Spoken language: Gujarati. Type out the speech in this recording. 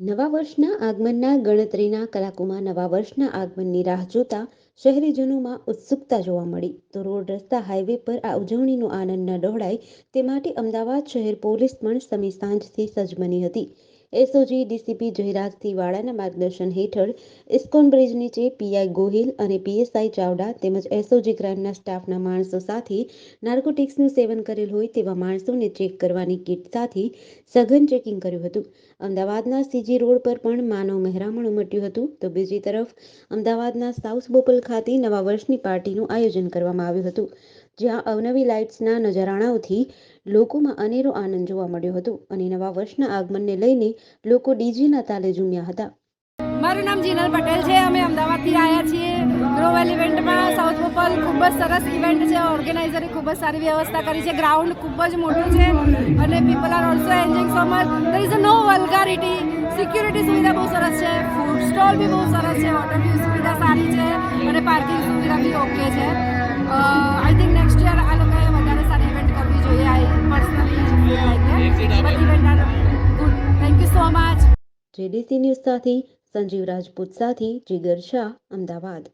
નવા વર્ષના આગમનના ગણતરીના કલાકોમાં નવા વર્ષના આગમનની રાહ જોતા શહેરીજનોમાં ઉત્સુકતા જોવા મળી. તો રોડ રસ્તા, હાઈવે પર આ ઉજવણીનો આનંદ ન ડહોળાય તે માટે અમદાવાદ શહેર પોલીસ પણ સમી સાંજથી સજ્જ બની હતી. એસઓજી ડીસીપી જયરાજ વાળાના માર્ગદર્શન હેઠળ ઇસ્કોન બ્રિજ નીચે પીઆઈ ગોહિલ અને પીએસઆઈ ચાવડા તેમજ એસઓજી ક્રાઇમના સ્ટાફના માણસો સાથે નાર્કોટિક્સનું સેવન કરેલ હોય તેવા માણસોને ચેક કરવાની કીટ સાથે સઘન ચેકિંગ કર્યું હતું. અમદાવાદના સીજી રોડ પર પણ માનવ મહેરામણ ઉમટ્યું હતું. તો બીજી તરફ અમદાવાદના સાઉથ બોપલ ખાતે નવા વર્ષની પાર્ટીનું આયોજન કરવામાં આવ્યું હતું. જ્યાં અવનવી લાઇટ્સના નજરાણાઓથી લોકોમાં અનેરો આનંદ જોવા મળ્યો હતો અને નવા વર્ષના આગમનને લઈને લોકો ડીજેના તાલે ઝૂમ્યા હતા. મારું નામ જીનલ પટેલ છે. અમે અમદાવાદથી આવ્યા છીએ. ગ્લોબલ ઇવેન્ટમાં સાઉથ બોપલ ખૂબ જ સરસ ઇવેન્ટ છે. ઓર્ગેનાઇઝરે ખૂબ જ સારી વ્યવસ્થા કરી છે. ગ્રાઉન્ડ ખૂબ જ મોટું છે અને people are also enjoying so much. There is no vulgarity security સુવિધા બહુ સરસ છે. ફૂડ સ્ટોલ બી બહુ સરસ છે. બી સુવિધા સારી છે અને પાર્કિંગ સુવિધા બી ઓકે છે. જેડીસી ન્યૂઝ સાથે સંજીવ રાજપૂત સાથે જીગર શાહ અમદાવાદ.